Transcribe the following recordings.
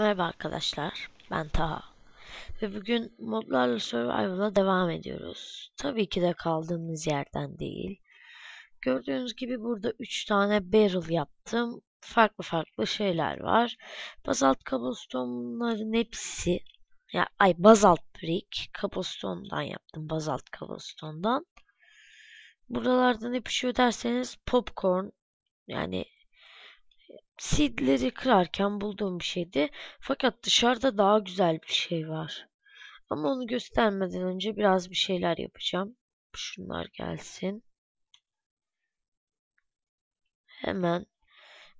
Merhaba arkadaşlar, ben Taha. Ve bugün Modlarla Survival'a devam ediyoruz. Tabii ki de kaldığımız yerden değil. Gördüğünüz gibi burada 3 tane barrel yaptım. Farklı farklı şeyler var. Bazalt cobblestone'ların hepsi, ya ay bazalt brick, cobblestone'dan yaptım, bazalt cobblestone'dan. Buralarda ne pişiyor derseniz popcorn, yani seedleri kırarken bulduğum bir şeydi. Fakat dışarıda daha güzel bir şey var. Ama onu göstermeden önce biraz bir şeyler yapacağım. Şunlar gelsin. Hemen.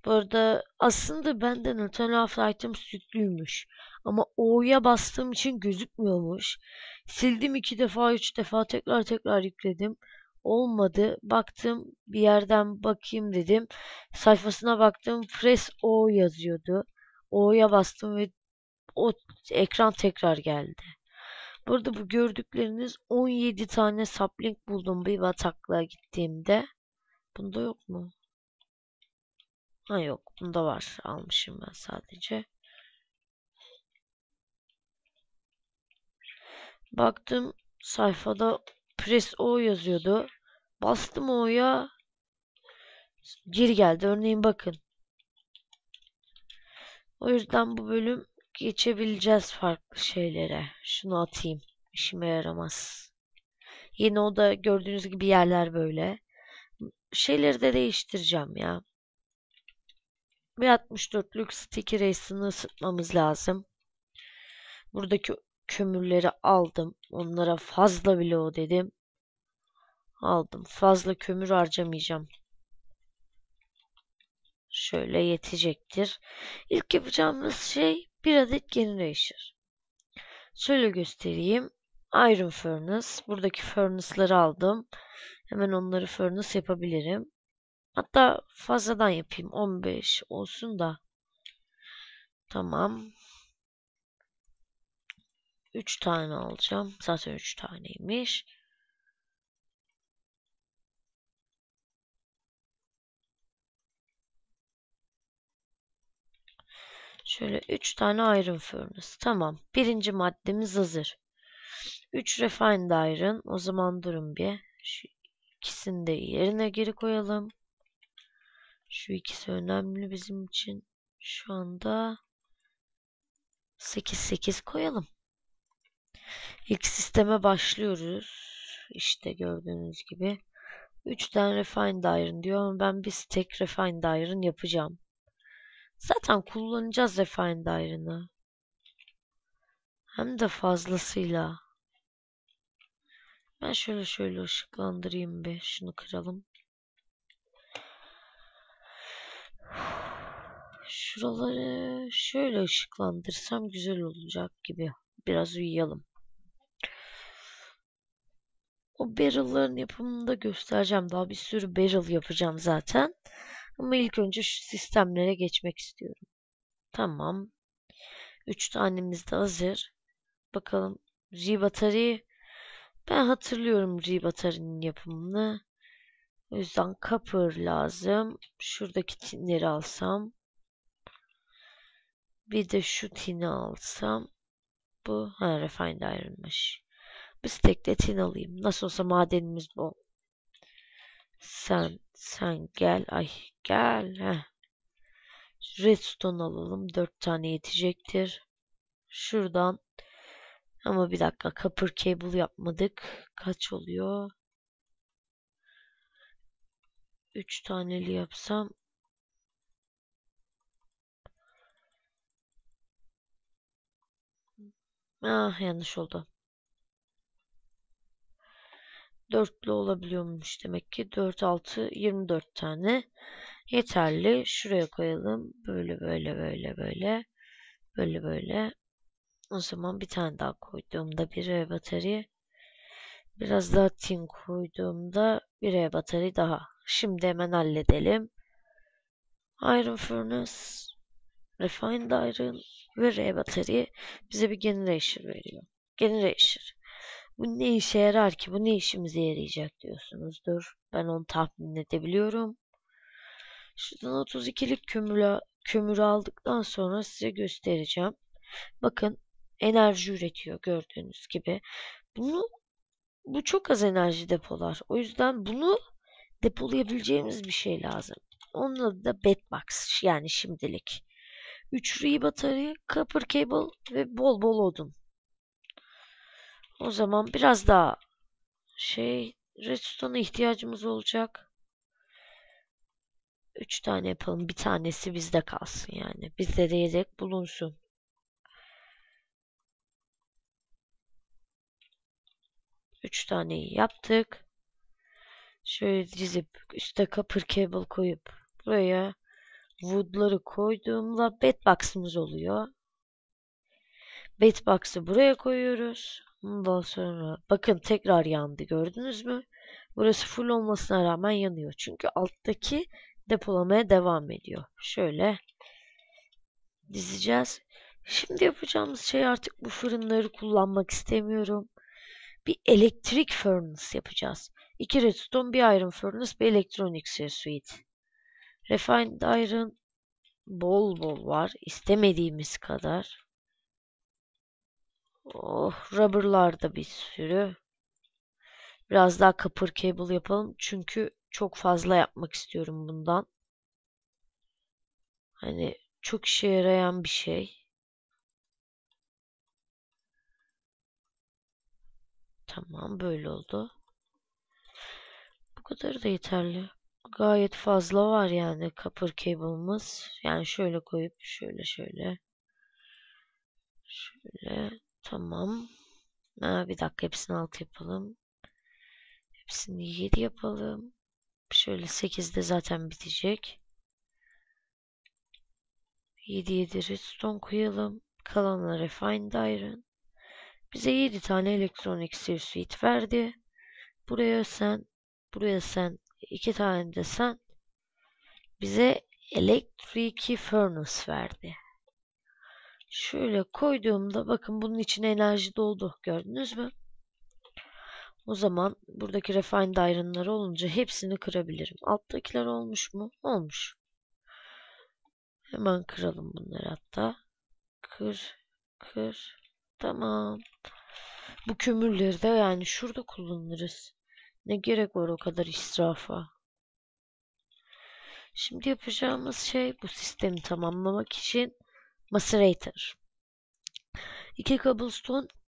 Bu arada aslında benden Eternal Item sütlüymüş. Ama O'ya bastığım için gözükmüyormuş. Sildim iki defa, üç defa tekrar tekrar yükledim. Olmadı. Baktım bir yerden bakayım dedim. Sayfasına baktım. Press O yazıyordu. O'ya bastım ve o ekran tekrar geldi. Burada bu gördükleriniz 17 tane sapling buldum bir bataklığa gittiğimde. Bunda yok mu? Ha yok. Bunda var. Almışım ben sadece. Baktım sayfada Press O yazıyordu. Bastım O'ya. Geri geldi. Örneğin bakın. O yüzden bu bölüm geçebileceğiz farklı şeylere. Şunu atayım. İşime yaramaz. Yeni oda gördüğünüz gibi yerler böyle. Şeyleri de değiştireceğim ya. Bir 64'lük sticky race'ını ısıtmamız lazım. Buradaki kömürleri aldım. Onlara fazla bile o dedim. Aldım. Fazla kömür harcamayacağım. Şöyle yetecektir. İlk yapacağımız şey bir adet generator. Şöyle göstereyim. Iron Furnace. Buradaki furnace'ları aldım. Hemen onları furnace yapabilirim. Hatta fazladan yapayım. 15 olsun da. Tamam. 3 tane alacağım. Zaten 3 taneymiş. Şöyle 3 tane iron furnace. Tamam. Birinci maddemiz hazır. 3 refined iron. O zaman durun bir. Şu ikisini de yerine geri koyalım. Şu ikisi önemli bizim için. Şu anda 8 8 koyalım. İlk sisteme başlıyoruz. İşte gördüğünüz gibi. 3 tane refined iron diyor ama ben bir stack refined iron yapacağım. Zaten kullanacağız refined iron'ı. Hem de fazlasıyla. Ben şöyle şöyle ışıklandırayım bir. Şunu kıralım. Şuraları şöyle ışıklandırsam güzel olacak gibi. Biraz uyuyalım. O barrel'ların yapımını da göstereceğim. Daha bir sürü barrel yapacağım zaten. Ama ilk önce şu sistemlere geçmek istiyorum. Tamam. 3 tanemiz de hazır. Bakalım G-Battery ben hatırlıyorum G-Battery'nin yapımını. O yüzden copper lazım. Şuradaki tinleri alsam. Bir de şu tini alsam. Bu ha, refined iron'mış. Bir stack de tin alayım. Nasıl olsa madenimiz bol. Sen, sen gel. Ay gel. Heh. Redstone alalım. Dört tane yetecektir. Şuradan. Ama bir dakika. Copper cable yapmadık. Kaç oluyor? Üç taneli yapsam. Ah yanlış oldu. Dörtlü olabiliyormuş demek ki. 4, 6, 24 tane. Yeterli. Şuraya koyalım. Böyle böyle böyle böyle. Böyle böyle. O zaman bir tane daha koyduğumda bir E batarya. Biraz daha tin koyduğumda bir E batarya daha. Şimdi hemen halledelim. Iron Furnace, Refined Iron ve R batarya bize bir Generator veriyor. Generator. Bu ne işe yarar ki? Bu ne işimize yarayacak diyorsunuzdur. Ben onu tahmin edebiliyorum. Şuradan 32'lik kömürle kömürü aldıktan sonra size göstereceğim. Bakın enerji üretiyor gördüğünüz gibi. Bunu bu çok az enerji depolar. O yüzden bunu depolayabileceğimiz bir şey lazım. Onun adı da bedbox yani şimdilik. 3 re batarya, copper cable ve bol bol odun. O zaman biraz daha şey redstone'a ihtiyacımız olacak. 3 tane yapalım. Bir tanesi bizde kalsın yani. Bizde de yedek bulunsun. Üç taneyi yaptık. Şöyle dizip üstte copper cable koyup buraya wood'ları koyduğumda bedbox'ımız oluyor. Bedbox'ı buraya koyuyoruz. Ondan sonra bakın tekrar yandı gördünüz mü? Burası full olmasına rağmen yanıyor. Çünkü alttaki depolamaya devam ediyor. Şöyle dizeceğiz. Şimdi yapacağımız şey artık bu fırınları kullanmak istemiyorum. Bir elektrik furnace yapacağız. İki redstone, bir iron furnace, bir electronics suite. Refined iron bol bol var. İstemediğimiz kadar. Oh, rubber'lar da bir sürü. Biraz daha copper cable yapalım. Çünkü çok fazla yapmak istiyorum bundan. Hani çok işe yarayan bir şey. Tamam böyle oldu. Bu kadar da yeterli. Gayet fazla var yani copper cable'ımız. Yani şöyle koyup şöyle şöyle. Şöyle tamam. Ha, bir dakika hepsini alt yapalım. Hepsini 7 yapalım. Şöyle 8'de zaten bitecek. 7 7 redstone koyalım. Kalanına refined iron. Bize 7 tane elektronik suite verdi. Buraya sen, buraya sen, 2 tane de sen. Bize elektriki furnace verdi. Şöyle koyduğumda bakın bunun içine enerji doldu. Gördünüz mü? O zaman buradaki refined iron'lar olunca hepsini kırabilirim. Alttakiler olmuş mu? Olmuş. Hemen kıralım bunları hatta. Kır, kır. Tamam. Bu kömürleri de yani şurada kullanırız. Ne gerek var o kadar israfa. Şimdi yapacağımız şey bu sistemi tamamlamak için macerator. 2 cobblestone,